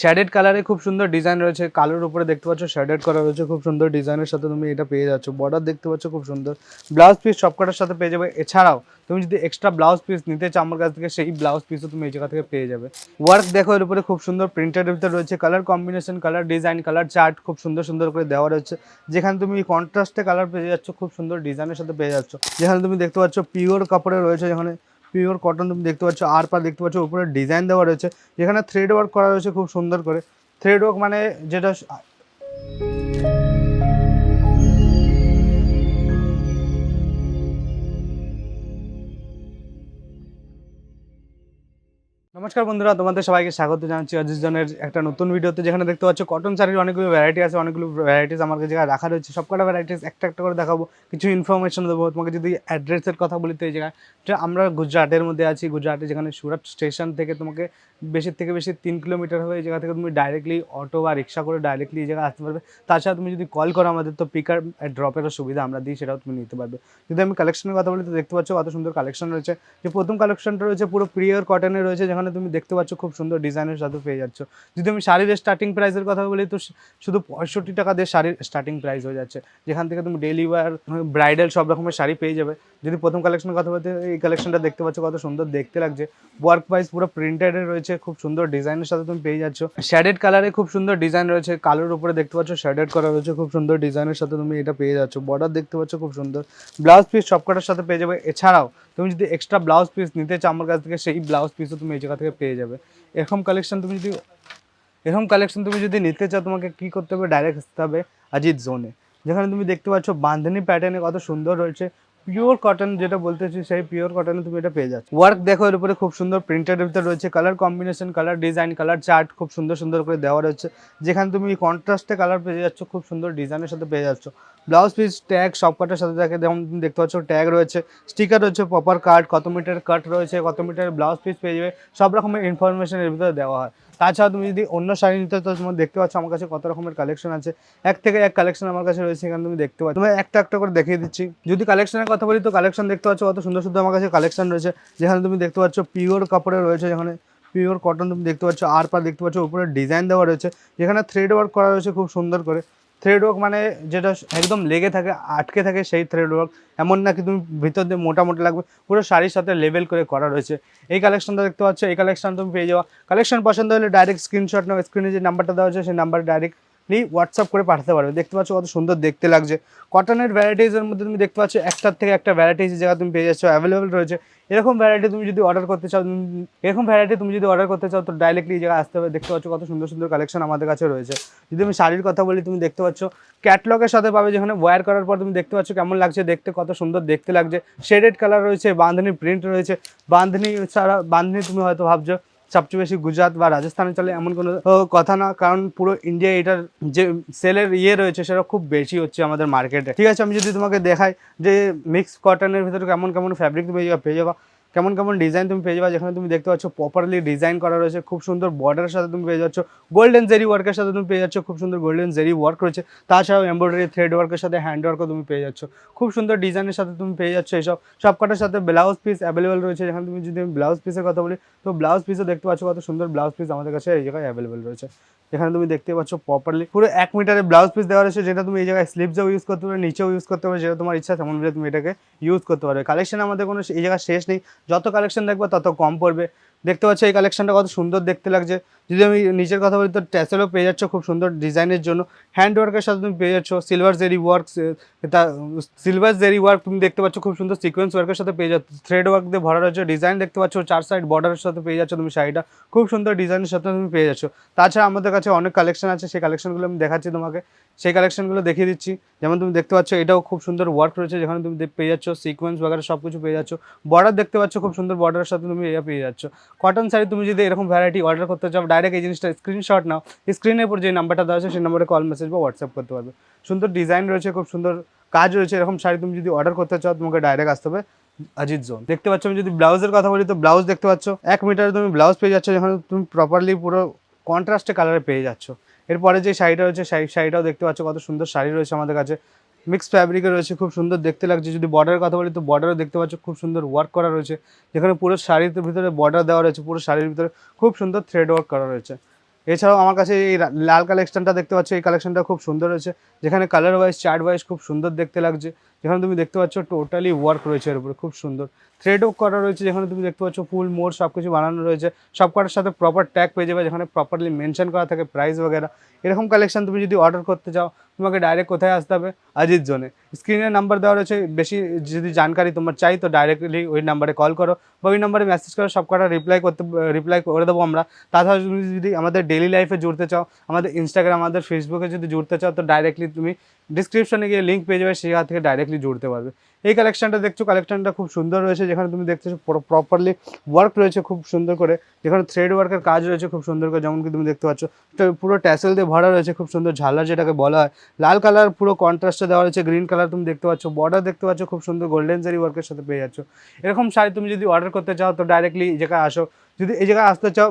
Shaded কালারে খুব সুন্দর ডিজাইন রয়েছে। কালোর উপরে দেখতে পাচ্ছ শ্যাডেড করা রয়েছে, খুব সুন্দর ডিজাইনের সাথে তুমি এটা পেয়ে যাচ্ছ। বর্ডার দেখতে পাচ্ছ খুব সুন্দর। ব্লাউজ পিস সবকটার সাথে পেয়ে যাবে। এছাড়াও তুমি যদি এক্সট্রা ব্লাউজ পিস নিতে চাও আমার কাছ থেকে, সেই ব্লাউজ পিসও তুমি এই জায়গা থেকে পেয়ে যাবে। ওয়ার্ক দেখো, এর উপরে খুব সুন্দর প্রিন্টের ভিতরে রয়েছে। Colour combination colour design colour chart খুব সুন্দর সুন্দর করে দেওয়া রয়েছে। যেখানে তুমি কন্ট্রাস্টে কালার পেয়ে যাচ্ছ, খুব সুন্দর ডিজাইনের সাথে পেয়ে যাচ্ছ। যেখানে তুমি দেখতে পাচ্ছ পিওর কাপড়ে রয়েছে, যেখানে পিওর কটন তুমি দেখতে পাচ্ছ, আর পা দেখতে পাচ্ছ, উপরে ডিজাইন দেওয়া রয়েছে। যেখানে থ্রেড ওয়ার্ক করা রয়েছে খুব সুন্দর করে। থ্রেড ওয়ার্ক মানে যেটা নমস্কার বন্ধুরা, তোমাদের সবাইকে স্বাগত জানাচ্ছি। অজিত জনের একটা নতুন ভিডিওতে যেখানে দেখতে পাচ্ছ কটন শাড়ির অনেকগুলো ভ্যারাইটি আছে, অনেকগুলো ভ্যারাইটিস আমার কাছে রাখা রয়েছে। সব কটা ভ্যারাইটিস একটা একটা করে দেখাবো, কিছু ইনফরমেশন দেবো। তোমাকে যদি অ্যাড্রেসের কথা বলি তো এই জায়গায় আমরা গুজরাটের মধ্যে আছি। গুজরাটে যেখানে সুরাট স্টেশন থেকে তোমাকে বেশি থেকে বেশি তিন কিলোমিটার হবে এই জায়গা থেকে তুমি ডাইরেক্টলি অটো বা রিক্সা করে ডাইরেক্টলি এই জায়গায় আসতে পারবে। তাছাড়া তুমি যদি কল করো আমাদের, তো পিকার ড্রপেরও সুবিধা আমরা দিই, সেটাও তুমি নিতে পারবে। যদি আমি কালেকশনের কথা বলি, তো দেখতে পাচ্ছ কত সুন্দর কালেকশন রয়েছে। যে প্রথম কালেকশনটা রয়েছে, পুরো প্রিয়র কটনের রয়েছে, যেখানে তুমি দেখতে পাচ্ছ খুব সুন্দর ডিজাইনের সাথে পেয়ে যাচ্ছ। যদি আমি শাড়ির স্টার্টিং প্রাইসের কথা বলি, তো শুধু পঁয়ষট্টি টাকা দিয়ে শাড়ির স্টার্টিং প্রাইস হয়ে যাচ্ছে। যেখান থেকে তুমি ডেলি ওয়ার ব্রাইডাল সব রকমের শাড়ি পেয়ে যাবে। যদি প্রথম কালেকশনের কথা বলতে, এই কালেকশনটা দেখতে পাচ্ছ কত সুন্দর দেখতে লাগছে। ওয়ার্ক ওয়াইজ পুরো প্রিন্টেডের রয়েছে, খুব সুন্দর ডিজাইনের সাথে তুমি পেয়ে যাচ্ছ। শ্যাডেড কালারে খুব সুন্দর ডিজাইন রয়েছে, কালোর উপরে দেখতে পাচ্ছ শ্যাডেড করা রয়েছে, খুব সুন্দর ডিজাইনের সাথে তুমি এটা পেয়ে যাচ্ছ। বর্ডার দেখতে পাচ্ছ খুব সুন্দর। ব্লাউজ পিস সবকটার সাথে পেয়ে যাবে। এছাড়াও, তুমি যদি এক্সট্রা ব্লাউজ পিস নিতে চাও আমার কাছ থেকে, সেই ব্লাউজ পিসও তুমি এই জায়গা পেয়ে যাবে। এরকম কালেকশন তুমি যদি এরকম কালেকশন তুমি যদি নিতে চাও, তোমাকে কী করতে হবে? ডাইরেক্ট আসতে হবে অজিত জোনে যেখানে তুমি দেখতে পাচ্ছ বান্ধনি প্যাটার্নে কত সুন্দর রয়েছে। পিওর কটন যেটা বলতেছি সেই পিওর কটনে তুমি এটা পেয়ে যাচ্ছ। ওয়ার্ক দেখো, এর উপরে খুব সুন্দর প্রিন্টের ভিতরে রয়েছে colour combination colour design colour chart খুব সুন্দর সুন্দর করে দেওয়া রয়েছে। যেখানে তুমি কন্ট্রাস্টে কালার পেয়ে যাচ্ছ, খুব সুন্দর ডিজাইনের সাথে পেয়ে যাচ্ছ। ব্লাউজ পিস ট্যাগ সব কটার সাথে থাকে যেমন তুমি দেখতে পাচ্ছ ট্যাগ রয়েছে। স্টিকার রয়েছে প্রপার কাট কত মিটার কাট রয়েছে, কত মিটার ব্লাউজ পিস পেয়ে যাবে। সব রকমের ইনফরমেশন এর ভিতরে দেওয়া হয়। তাছাড়া তুমি যদি অন্য শাড়ি নিতে তো তোমার দেখতে পাচ্ছ আমার কাছে কত রকমের কালেকশন আছে। এক থেকে এক কালেকশন আমার কাছে রয়েছে, এখানে তুমি দেখতে পাচ্ছ। তুমি একটা একটা করে দেখিয়ে দিচ্ছি। যদি কালেকশনের কথা বলি, তো কালেকশন দেখতে পাচ্ছ কত সুন্দর সুন্দর আমার কাছে কালেকশন রয়েছে। যেখানে তুমি দেখতে পাচ্ছ পিওর কাপড়ে রয়েছে, যেখানে পিওর কটন তুমি দেখতে পাচ্ছ। আর পা দেখতে পাচ্ছ, উপরে ডিজাইন দেওয়া রয়েছে। যেখানে থ্রেড ওয়ার্ক করা রয়েছে খুব সুন্দর করে। থ্রেড ওয়ার্ক মানে যেটা একদম লেগে থাকে, আটকে থাকে সেই থ্রেড ওয়ার্ক এমন নাকি তুমি ভিতর দিয়ে মোটামুটি লাগবে, পুরো শাড়ির সাথে লেভেল করে করা রয়েছে। এই কালেকশনটা দেখতে পাচ্ছ, এই কালেকশন তুমি পেয়ে যাওয়া কালেকশন পছন্দ হলে ডাইরেক্ট স্ক্রিনশট নাও স্ক্রিনে যে নাম্বারটা দেওয়া হচ্ছে সেই নাম্বার ডাইরেক্টলি হোয়াটসঅ্যাপ করে পাঠাতে পারবে দেখতে পাচ্ছ কত সুন্দর দেখতে লাগছে। কটনের ভ্যারাইটিসের মধ্যে তুমি দেখতে পাচ্ছ একটার থেকে একটা ভ্যারাইটিস জায়গা তুমি পেয়ে যাচ্ছ অ্যাভেলেবেল রয়েছে। এরকম ভ্যারাইটি তুমি যদি অর্ডার করতে চাও এরকম ভ্যারাইটি তুমি যদি অর্ডার করতে চাও, তো ডাইরেক্টলি এই জায়গায় আসতে হবে। দেখতে পাচ্ছ কত সুন্দর সুন্দর কালেকশন আমাদের কাছে রয়েছে। যদি আমি শাড়ির কথা বলি, তুমি দেখতে পাচ্ছ ক্যাটলগের সাথে পাবে যেখানে ওয়্যার করার পর তুমি দেখতে পাচ্ছ কেমন লাগছে। দেখতে কত সুন্দর দেখতে লাগছে। শেডেড কালার রয়েছে, বাঁধনি প্রিন্ট রয়েছে। বাঁধনি ছাড়া, বাঁধনি তুমি হয়তো ভাবছ সবচেয়ে বেশি গুজরাট বা রাজস্থানে চলে এমন কোনো কথা না। কারণ পুরো ইন্ডিয়া এটার যে সেলের ইয়ে রয়েছে, সেটা খুব বেশি হচ্ছে আমাদের মার্কেটে ঠিক আছে, আমি যদি তোমাকে দেখাই যে মিক্স কটনের ভিতরে কেমন কেমন ফ্যাব্রিক পেয়ে যাবা পেয়ে যাবা। কেমন কেমন ডিজাইন তুমি পেয়ে যাবা, যেখানে তুমি দেখতে পাচ্ছ প্রপারলি ডিজাইন করা রয়েছে, খুব সুন্দর বর্ডারের সাথে তুমি পেয়ে যাচ্ছ গোল্ডেন জেরি ওয়ার্কের সাথে তুমি পেয়ে যাচ্ছ, খুব সুন্দর গোল্ডেন জেরি ওয়ার্ক রয়েছে, তাছাড়াও এমব্রয়ডারি থ্রেড ওয়ার্কের সাথে হ্যান্ড ওয়ার্কও তুমি পেয়ে যাচ্ছ, খুব সুন্দর ডিজাইনের সাথে তুমি পেয়ে যাচ্ছ এইসব সব কটার সাথে ব্লাউজ পিস অ্যাভেলেবেল রয়েছে, যেখানে তুমি যদি ব্লাউজ পিসের কথা বলি, তো ব্লাউজ পিসও দেখতে পাচ্ছ কত সুন্দর ব্লাউজ পিস আমাদের কাছে এই জায়গায় অ্যাভেলেবেল রয়েছে। যেখানে তুমি দেখতে পাচ্ছ প্রপারলি পুরো এক মিটারের ব্লাউজ পিস দেওয়া রয়েছে, যেটা তুমি এই জায়গায় স্লিপসেও ইউজ করতে পারবে নিচেও ইউজ করতে পারবে যেটা তোমার ইচ্ছা তেমন তুমি এটাকে ইউজ করতে পারবে। কালেকশন আমাদের কোনো, এই জায়গায় শেষ নেই। যত কালেকশন দেখবে, তত কম পড়বে। দেখতে পাচ্ছ এই কালেকশনটা কত সুন্দর দেখতে লাগছে। যদি আমি নিজের কথা বলি, তো ট্যাসেলও পেয়ে যাচ্ছ খুব সুন্দর ডিজাইনের জন্য। হ্যান্ড ওয়ার্কের সাথে তুমি পেয়ে যাচ্ছ সিলভার জেরি ওয়ার্ক তা সিলভার জেরি ওয়ার্ক তুমি দেখতে পাচ্ছ খুব সুন্দর সিকোয়েন্স ওয়ার্কের সাথে পেয়ে যাচ্ছ। থ্রেড ওয়ার্ক দিয়ে ভরা রয়েছে ডিজাইন দেখতে পাচ্ছ, চার সাইড বর্ডারের সাথে পেয়ে যাচ্ছ তুমি শাড়িটা। খুব সুন্দর ডিজাইনের সাথে তুমি পেয়ে যাচ্ছ। তাছাড়া আমাদের কাছে অনেক কালেকশন আছে, সেই কালেকশনগুলো আমি দেখাচ্ছি তোমাকে। সেই কালেকশনগুলো দেখিয়ে দিচ্ছি। যেমন তুমি দেখতে পাচ্ছ, এটাও খুব সুন্দর ওয়ার্ক রয়েছে, যেখানে তুমি পেয়ে যাচ্ছ সিকোয়েন্স ওয়ার্কের সব কিছু পেয়ে যাচ্ছ। বর্ডার দেখতে পাচ্ছ, খুব সুন্দর বর্ডারের সাথে তুমি এটা পেয়ে যাচ্ছ। কটন শাড়ি তুমি যদি এরকম ভ্যারাইটি অর্ডার করতে চাও ডাইরেক্ট এই জিনিসটা স্ক্রিনশট নাও। স্ক্রিনের উপর যে নাম্বারটা দেওয়া আছে, সেই নাম্বারে কল মেসেজ বা হোয়াটসঅ্যাপ করতে পারবে। সুন্দর ডিজাইন রয়েছে, খুব সুন্দর কাজ রয়েছে, এরকম শাড়ি তুমি যদি অর্ডার করতে চাও, তোমাকে ডাইরেক্ট আসতে হবে অজিত জোন দেখতে পাচ্ছ, আমি যদি ব্লাউজের কথা বলি, তো ব্লাউজ দেখতে পাচ্ছ, এক মিটারে তুমি ব্লাউজ পেয়ে যাচ্ছ, যেখানে তুমি প্রপারলি পুরো কন্ট্রাস্টে কালারে পেয়ে যাচ্ছ। এরপরে যে শাড়িটা রয়েছে, সেই শাড়িটাও দেখতে পাচ্ছ, কত সুন্দর শাড়ি রয়েছে আমাদের কাছে। মিক্স ফ্যাব্রিকের রয়েছে, খুব সুন্দর দেখতে লাগছে। যদি বর্ডারের কথা বলি, তো বর্ডারও দেখতে পাচ্ছ, খুব সুন্দর ওয়ার্ক করা রয়েছে। যেখানে পুরো শাড়ির ভিতরে বর্ডার দেওয়া রয়েছে, পুরো শাড়ির ভিতরে খুব সুন্দর থ্রেড ওয়ার্ক করা রয়েছে। এছাড়াও আমার কাছে এই লাল কালেকশনটা দেখতে পাচ্ছ, এই কালেকশনটা খুব সুন্দর রয়েছে। যেখানে কালার ওয়াইজ চার্ট ওয়াইজ খুব সুন্দর দেখতে লাগছে। যেখানে তুমি দেখতে পাচ্ছ টোটালি ওয়ার্ক রয়েছে এর উপরে খুব সুন্দর থ্রেড ওয়ার্ক করা রয়েছে যেখানে তুমি দেখতে পাচ্ছ ফুল মোর সব কিছু বানানো রয়েছে সব কটার সাথে প্রপার ট্যাগ পেয়ে যাবে যেখানে প্রপারলি মেনশন করা থাকে প্রাইস वगैरह এরকম কালেকশন তুমি যদি অর্ডার করতে চাও তোমাকে ডাইরেক্ট কোথায় আসতে হবে আজিত জোনে স্ক্রিনে নাম্বার দেওয়া রয়েছে বেশি যদি জানকারি তোমার চাই তো ডাইরেক্টলি ওই নাম্বারে কল করো বা ওই নাম্বারে মেসেজ করো সব কটা রিপ্লাই করতে রিপ্লাই করে দেবো আমরা তাছাড়া তুমি যদি আমাদের ডেলি লাইফে জুড়তে চাও আমাদের ইনস্টাগ্রাম আমাদের ফেসবুকে যদি জুড়তে চাও তো ডাইরেক্টলি তুমি ডিসক্রিপশনে গিয়ে লিঙ্ক পেয়ে যাবে সেখান থেকে ডাইরেক্টলি জুড়তে পারবে। এই কালেকশনটা দেখছ কালেকশনটা খুব সুন্দর রয়েছে, যেখানে তুমি দেখতেছো প্রপারলি ওয়ার্ক রয়েছে খুব সুন্দর করে, যেখানে থ্রেড ওয়ার্কের কাজ রয়েছে খুব সুন্দর করে যেমন কি তুমি দেখতে পাচ্ছ পুরো ট্যাসেল দিয়ে ভরা রয়েছে খুব সুন্দর ঝালার যেটাকে বলা হয়। লাল কালার পুরো কন্ট্রাস্টে দেওয়া রয়েছে গ্রিন কালার তুমি দেখতে পাচ্ছ বর্ডার দেখতে পাচ্ছ, খুব সুন্দর গোল্ডেন জারি ওয়ার্কের সাথে পেয়ে যাচ্ছ। এরকম শাড়ি তুমি যদি অর্ডার করতে চাও, তো ডাইরেক্টলি এই জায়গায় আসো। যদি এই জায়গায় আসতে চাও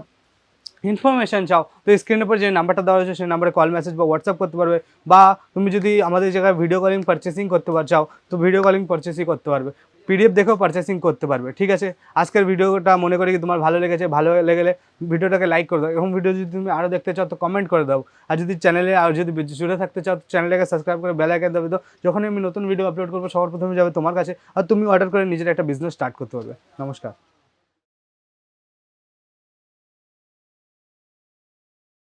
ইনফরমেশন চাও, তো স্ক্রিনের উপর যে নাম্বারটা দেওয়া হয়েছে সেই নাম্বারে কল মেসেজ বা হোয়াটসঅ্যাপ করতে পারবে, বা তুমি যদি আমাদের জায়গায় ভিডিও কলিং পারচেসিং করতে পার, চাও, তো ভিডিও কলিং পারচেসিং করতে পারবে। পিডিএফ দেখেও পারচেসিং করতে পারবে, ঠিক আছে? আজকের ভিডিওটা মনে করি তোমার ভালো লেগেছে, ভালো লেগেলে ভিডিওটাকে লাইক করে দাও, এবং ভিডিও যদি তুমি আরও দেখতে চাও, তো কমেন্ট করে দাও। আর যদি চ্যানেলে আর যদি জুড়ে থাকতে চাও, তো চ্যানেলটাকে সাবস্ক্রাইব করে বেল আইকন দেবে তো যখনই আমি নতুন ভিডিও আপলোড করব, সবার প্রথমে যাবে তোমার কাছে, আর তুমি অর্ডার করে নিজের একটা বিজনেস স্টার্ট করতে পারবে। নমস্কার।